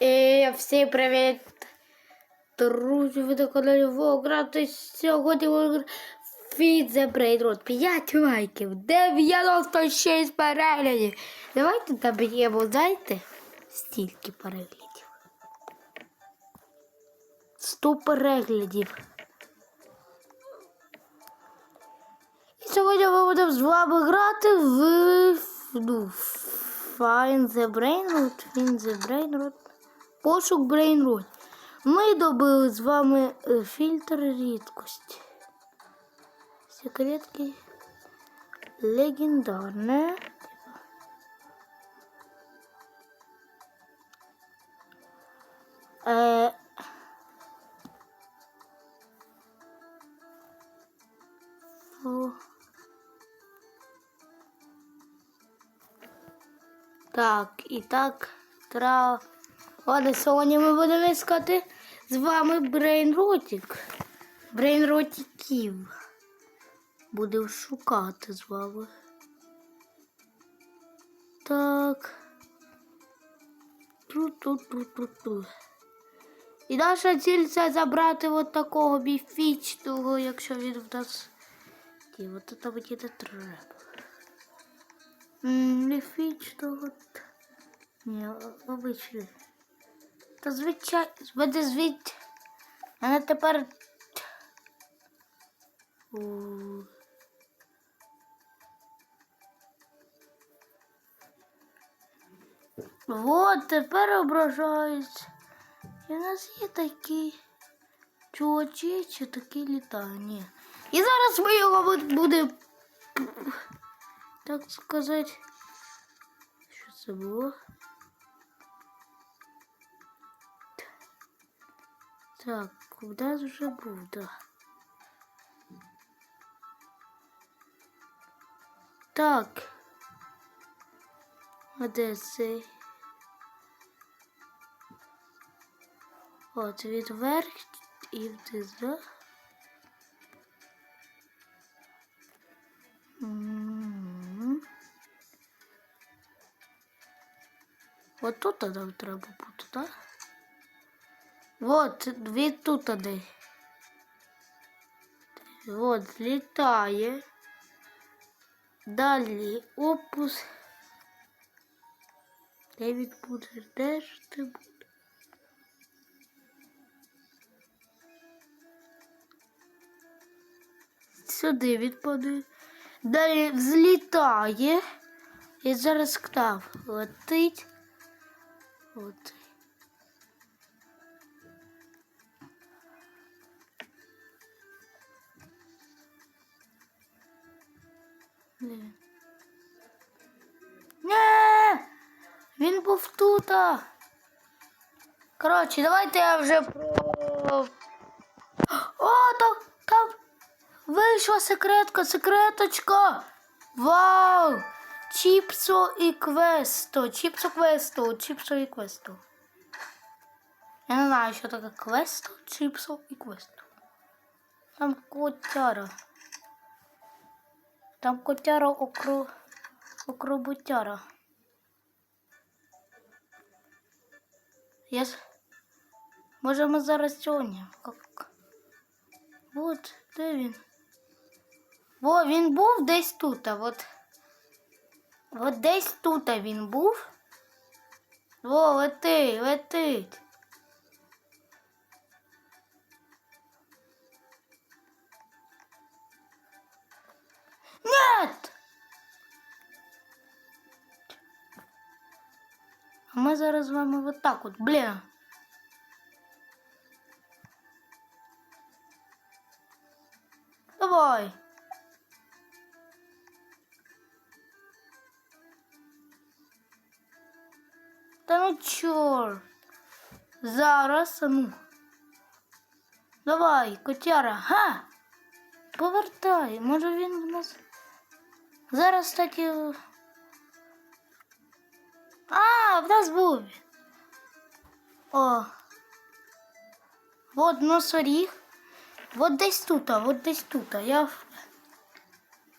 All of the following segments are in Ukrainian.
І всім привіт! Друзі, ви на каналі Вограти. Сьогодні від The Brain Road. 5 лайків, 96 переглядів. Давайте доб'ємо, знаєте, стільки переглядів. 100 переглядів. І сьогодні ми будемо з вами грати в ну, Find the Brain Root, Find the Brain Root, пошук Root. Ми добили з вами е, фільтр рідкості. Секретки легендарне. Е. Так, і так, тра. Ладно, сьогодні ми будемо іскати з вами брейнротик. Брейнротиків. Будемо шукати з вами. Так. Ту-ту-ту-ту-ту. І наша ціль це забрати от такого біфічного, якщо він в нас. І от це мені не треба. Міфічного. Ні, обичний. Та звичайно, буде звідь. Вона тепер. Вот, тепер ображають. І у нас є такі чувачі, чи такі літання. І зараз ми його будемо, так сказати. Що це було? Так, куди вже був, да. Так. Цей? От від верх і вниз, да? От тут треба бути, так? Вот, від тут де. Вот, злітає. Далі опус. Де він буде? Де ж ти буде? Сюди відпаде. Далі взлітає. І зараз ктав. Летить. От. Ні. Він був тут. Коротше, давайте я вже про. О, там, там вийшла секретка, секреточка. Вау! Чіпсо і квесто. Чіпсо квесто, чіпсо і квесто. Я не знаю, що таке квесто, чіпсо і квесто. Там котяра. Там котяра окро... окробутяра. Я... с- Може ми зараз сьогодні? Как... От, де він? Во, він був десь тут, а от. От десь тут він був. Во, лети, летить. Нет! А ми зараз з вами вот так от, блін. Давай. Та ну чорт. Зараз, а ну. Давай, котяра, га. Повертай, може він в нас. Зараз, кстати... А, в нас був. О. Вот носоріг. Вот десь тут, вот десь тут. Я...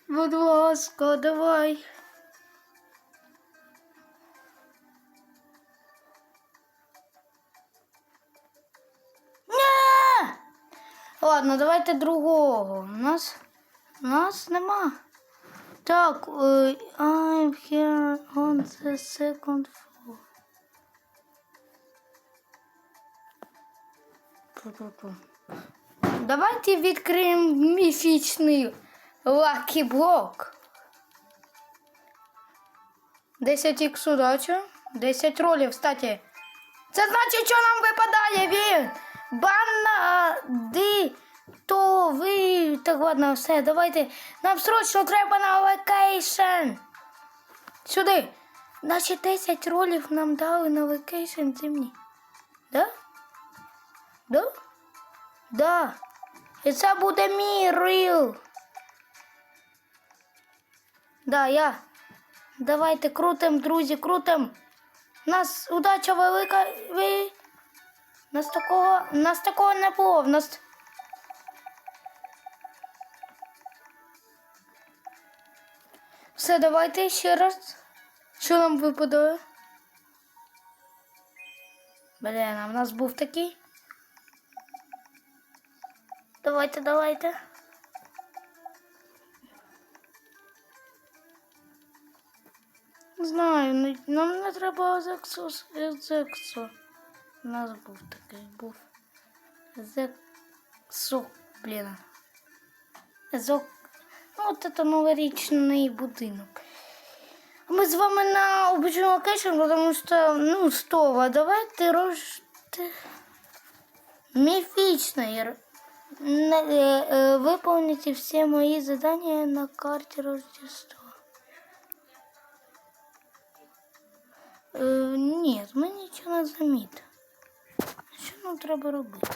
Будь ласка, давай. Ладно, давайте другого. У нас у нас нема. Так, е, I'm here on the second floor. Давайте відкриємо міфічний лакі блок. 10 ікс удача. 10 ролів, кстати. Це значить, що нам випадає він. Банди. То ви. Так ладно, все, давайте. Нам срочно треба на локейшн. Сюди. Значить 10 ролів нам дали на локейшн зимні. Да? Да? Да. І це буде мій рил. Да, я. Давайте крутим, друзі, крутим. Нас удача велика. Ви... Нас такого. Нас такого не було. Нас. Все, давайте ще раз. Що нам випадає? Блін, а в нас був такий. Давайте, давайте. Знаю, не- нам не треба Зексу. Зексу. У нас був такий був. Зексу, блін. Зок. Ну, от це новорічний будинок. А Ми з вами на обычный локейшн, потому что, ну, стова, давайте роз... Мифичный. р- на- э, э, Выполните все мои задания на карте Рождества. Е, ні, ми нічого не замітимо. Що нам треба робити?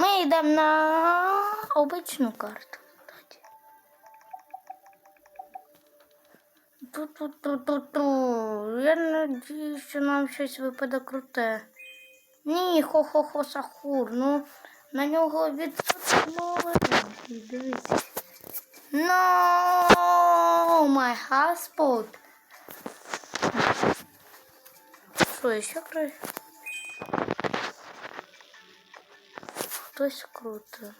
Ми йдемо на обичну карту. Ту-ту-ту-ту-ту. Я надію, що нам щось випаде круте. Ні, хо-хо-хо сахур. Ну, на нього відсотково. Дивіться. No, my husband. Що, еще край? Хтось круто.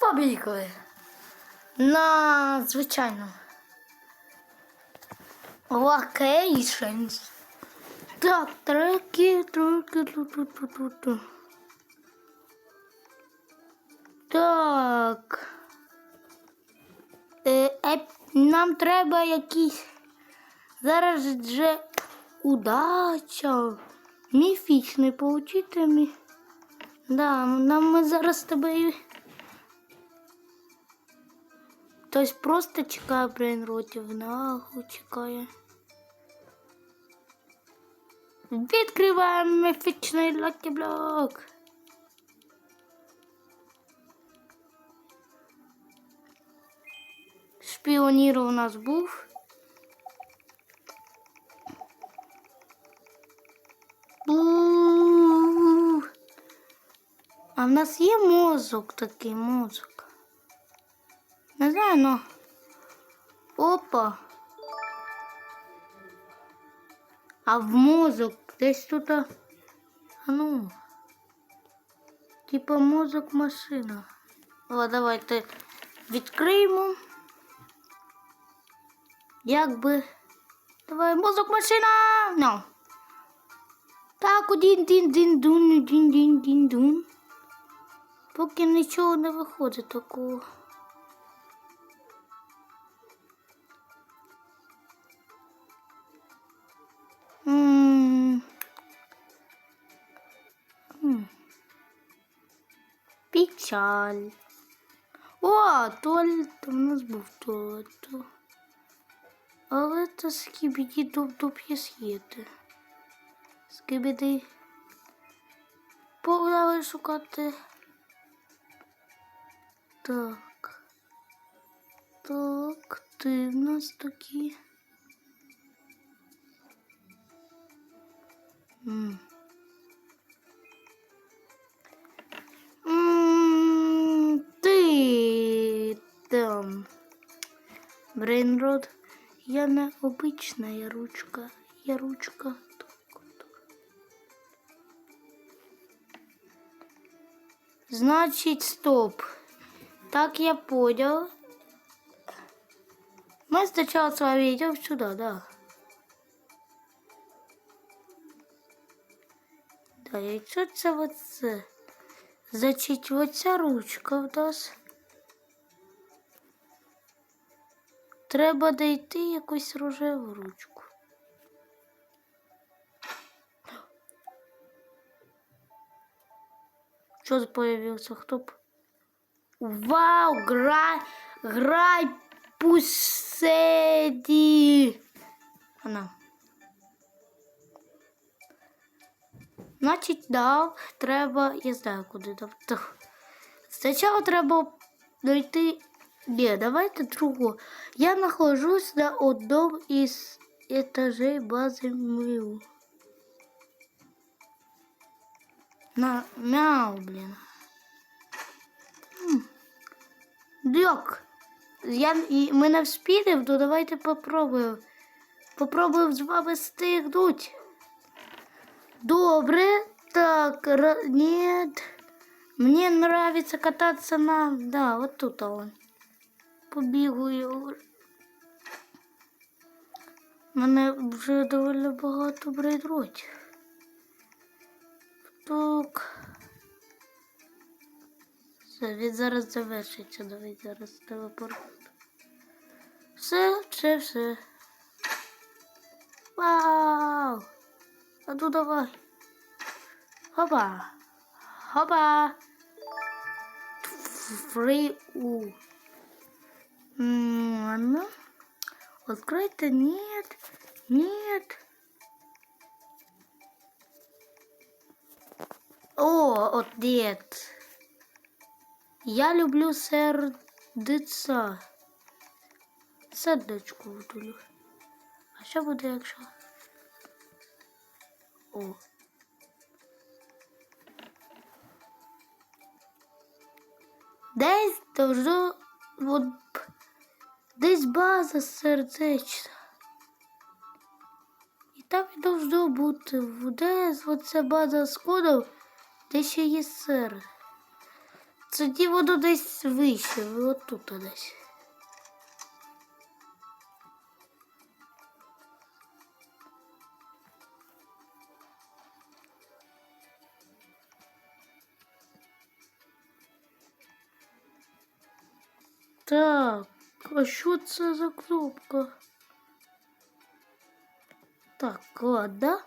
Побігли. На звичайно. Locations. Так, треки, треки, ту-ту-ту-ту-ту. Так. Е, е, нам треба якісь. Зараз же удача. Міфічний получити мі. Да, нам ми зараз тобою. Хтось просто чекає брейнротів, нахуй чекає. Відкриваємо міфічний лакіблок. Шпіонір у нас був. А в нас є мозок такий мозок. Не знаю, но. Опа. А в мозок десь тут. А ну. Типа мозок машина. О, давайте відкриємо. Якби. Давай, мозок машина! Ну. Так, один дін дін дун, дін дін дін дун. Поки нічого не виходить такого. Печаль. О, туалет у нас був туалет. Але це скібіді доп-доп є з'їти. Скибіди. Погнали шукати. Так. Так, ти в нас такі. М. М, Ти там. Брейнрод. я не я ручка, я ручка. Значить, стоп. Так я понял. Мы сначала с вами идем сюда, да. Да, і що це оце? Значить, оця ручка в нас. Треба знайти якусь рожеву ручку. Що це появився? Хто б? Вау! Грай! Грай пуседі! Вона. Значить, да, треба. Я знаю, куди там. Так. Спочатку треба знайти. Ні, давайте другу. Я нахожусь на одному із етажей бази МИУ. На мяу, блін. М. Дьок. Я, і, ми не вспіли, то давайте попробуємо. Попробуємо з вами стигнуть. Добре. Так, ра... нет. Мне нравится кататься на... Да, вот тут он. Побігаю. Мене вже доволі багато брейдротів. Так. Все, він зараз завершиться. Давай зараз телепорт. Все, все, все. Вау! А ну давай. Хопа. Хопа. Фри у. М, Ну. Откройте. Нет. Нет. О, от нет. Я люблю сердиця. Сердечко вдолю. А що буде, якщо? О. Десь должно от, десь база сердечна. І там і должно бути. Десь оця база з кодом, де ще є сер. Тоді воно десь вище, от тут десь. Так, а що це за кнопка? Так, ладно.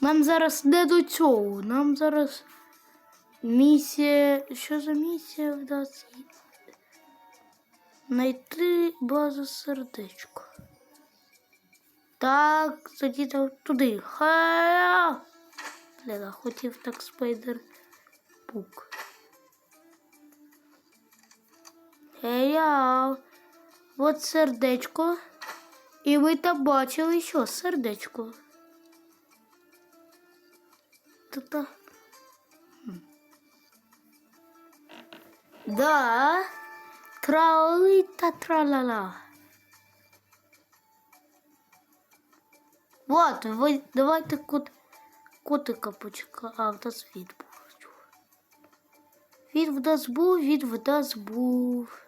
Нам зараз не до цього. Нам зараз місія. Що за місія в нас? Найти базу сердечко. Так, тоді туди. Ха! Блін, хотів так спайдер пук. Ея, от сердечко. І ви там бачили, що сердечко. Тобто. Да. Трали та тралала. Вот, вы, давайте кот, котика почекаємо. А, в нас від був. Вид в нас був, він в нас був.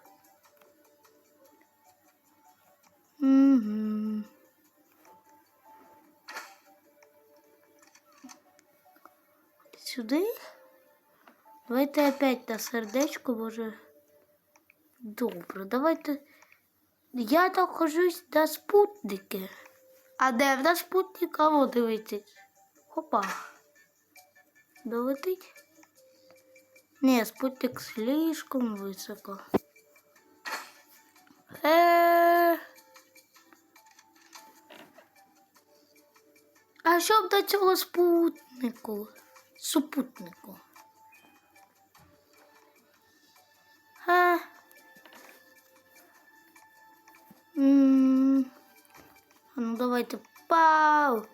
Давайте опять на сердечко, може. Добре, давайте. Я нахожусь на спутники. А де в нас спутник? А вот дивіться. Хопа. Долетить? Не, спутник слишком високо. Е. А що б до цього спутнику? Супутнику. А... М -м ну давайте пау.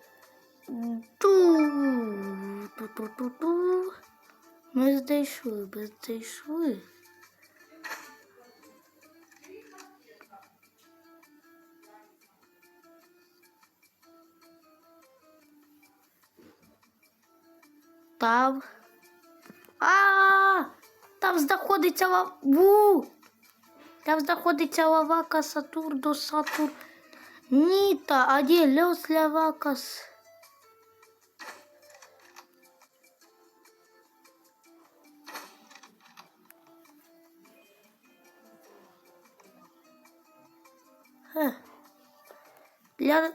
Ту-ту-ту-ту. Ми знайшли, ми знайшли. Там. А, там знаходиться лава. Ву! Там знаходиться лавака Сатурдо Сатур. Ніта, а де Льос Лавакас? Для...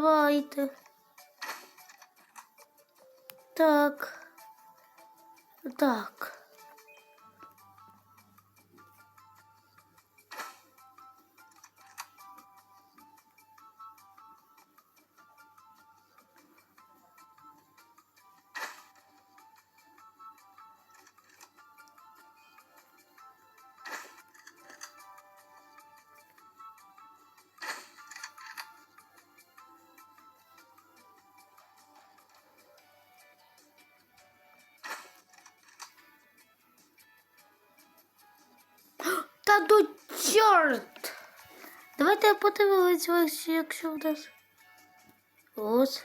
давайте. Так. Так. Та до чорт! Давайте подивимось, ось, якщо в нас. Ось.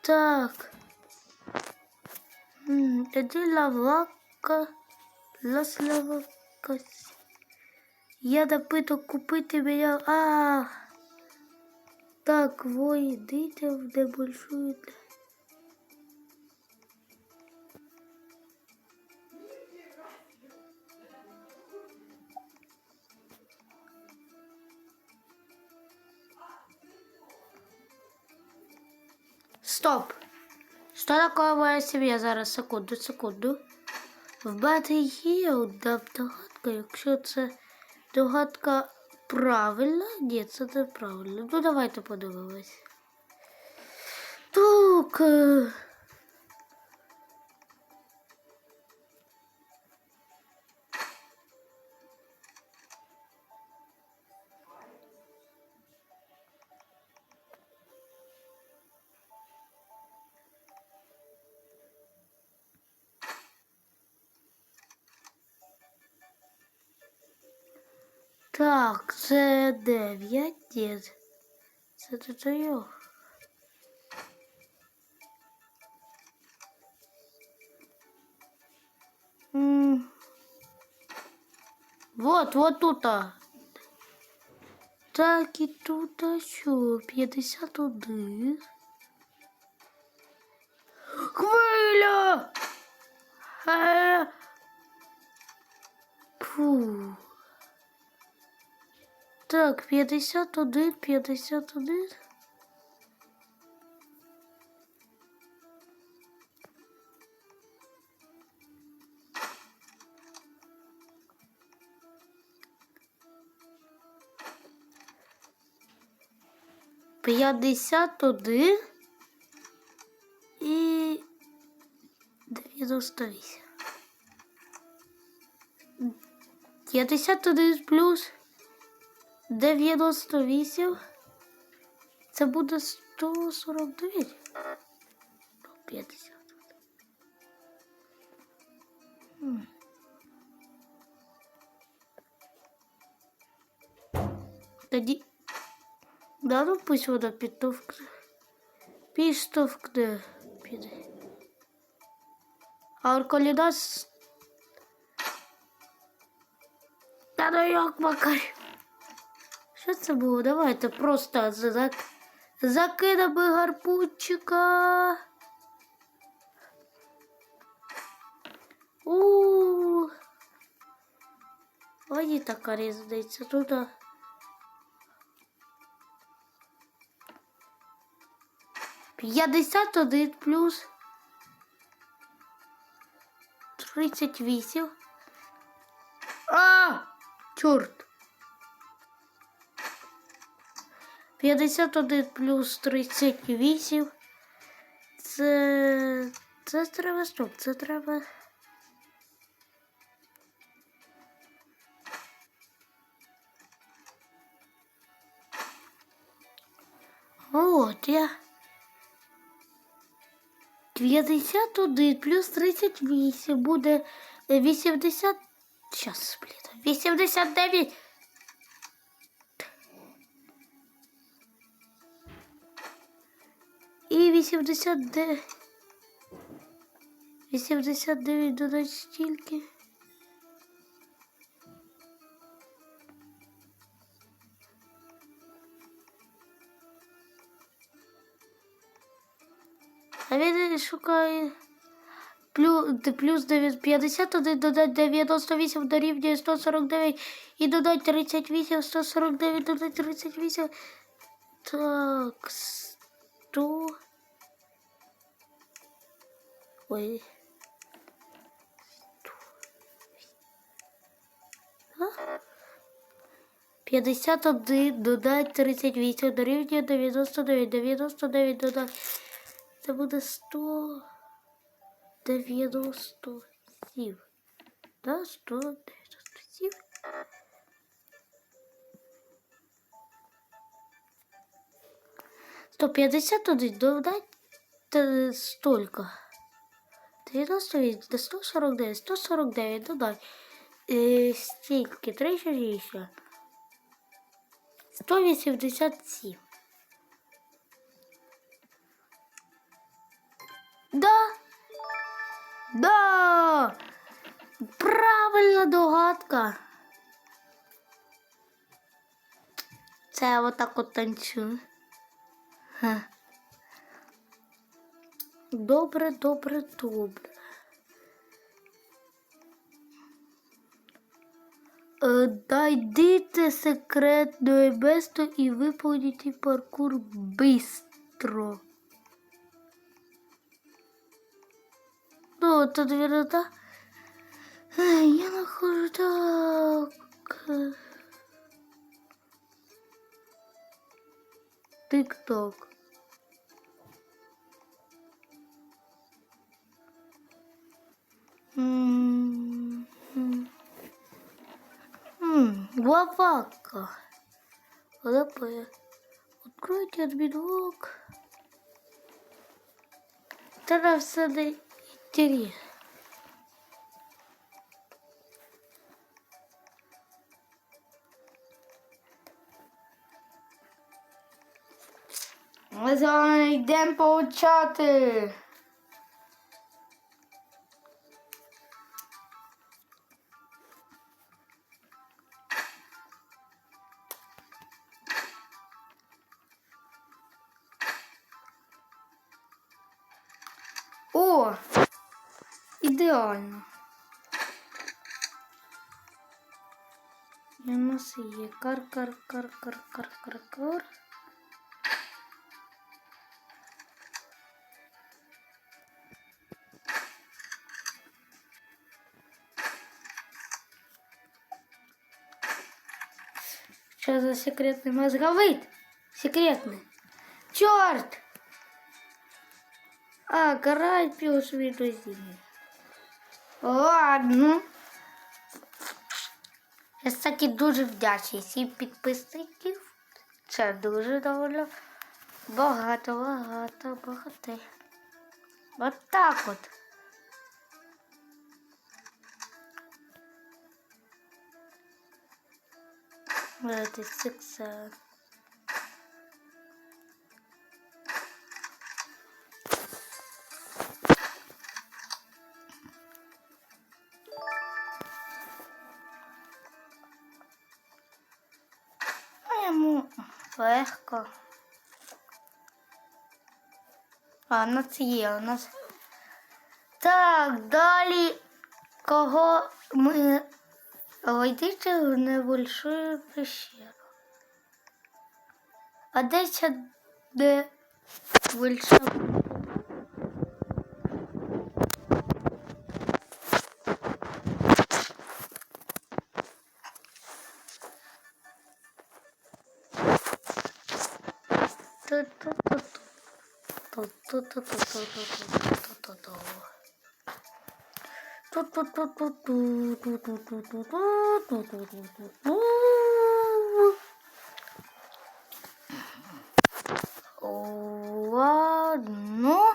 Так. М, Тоді лавака. Лас лавака. Я допиток купити мене. А. Так, ви йдите в небольшую. Стоп! Що такое моя сім'я зараз? Секунду, секунду. В мене є одна догадка, якщо це догадка правильна. Ні, це неправильно. Ну давайте подивимось. Так. Так, це дев'ять. Ні. Це чотирьох. М. Вот, вот тут. Так, і тут а що? 51. Хвиля! Фу. Так, 51, 51. П'ятдесят один і дев'яносто вісім. П'ятдесят один плюс 98. Це буде 149. 50. М. Тоді. Да, ну пусть вона підтовкне. Підштовхне. Піде. А Орколідас. Та ну як макар. Що це було? Давайте просто зак... закинемо гарпунчика. У. Ой, така різниця туди. П'ятдесят один плюс тридцять вісім. А! Чорт! 51 плюс 38. Це. Це треба стоп, це треба. От я. 51 плюс 38 буде е, 80. Щас, блін. 89. І 89. 89 додать стільки. А він шукає плюс, плюс 9, 51 додать 98 дорівнює 149 і додать 38, 149 додать 38. Так, 100. Ой. А? 51 додать 38 дорівнює 99, 99 додать. Це буде 197. Да, 197. Сто п'ятдесят один додать столько. 98 до 149, 149 додай. Е, стільки, 360. 187. Да. Да. Правильна догадка. Це я отак от танцюю. Ха. Добре, добре, добре. Дайдите секретне место і виповніть паркур бистро. Ну, то, наверное, да. Я нахожу так. Тик-ток. М, ЛП. Откройте админлог. Тогда все интересно. Ми з вами йдемо получати. Ідеально. І у нас є кар кар кар кар кар кар кар Что за секретный мозговыд? Секретный. Черт! А, карай плюс відозіння. Ладно. Я таки дуже вдячний всім підписників. Це дуже доволі багато, багато, багато. От так от. Давайте секса. Легко. А, у нас є, у нас. Так, далі кого ми войдите в небольшую пещеру. А де ця де Ладно.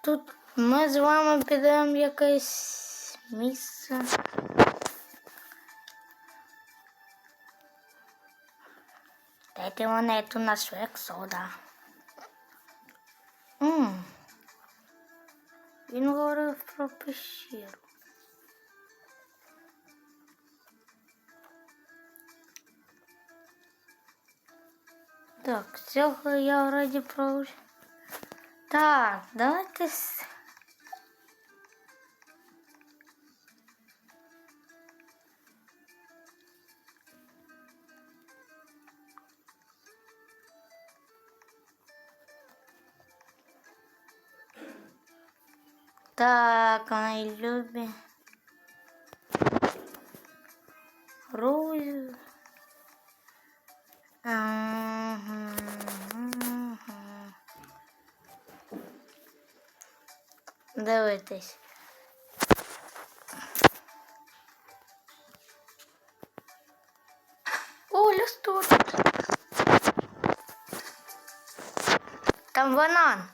Тут ми з вами підемо якесь місце. Дайте монету на швек сода. Він говорив про пещеру. Так, цього я вроді про. Так, давайте. Так, мої любі. Руз. Ага. Дивитись. О, листок. Там банан.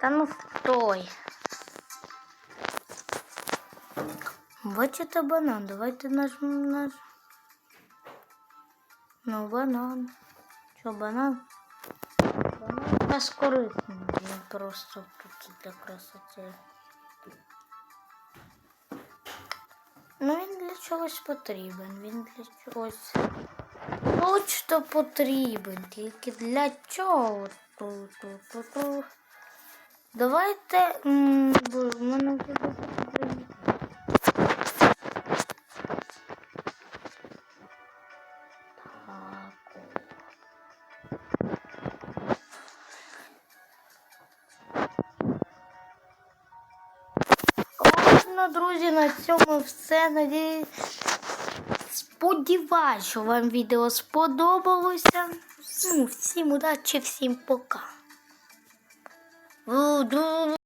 Та ну стой. Бачите банан, давайте нажмемо наш. Ну, банан. Що, банан? Банан нас корисний, просто тут для красоти. Ну він для чогось потрібен, він для чогось точно потрібен. Тільки для чого? Ту-ту-ту-ту. Давайте. м, бо в мене вже друзі, на цьому все. Надіюсь. Сподіваюсь, що вам відео сподобалося. Ну, всім удачі, всім пока. 어, 우두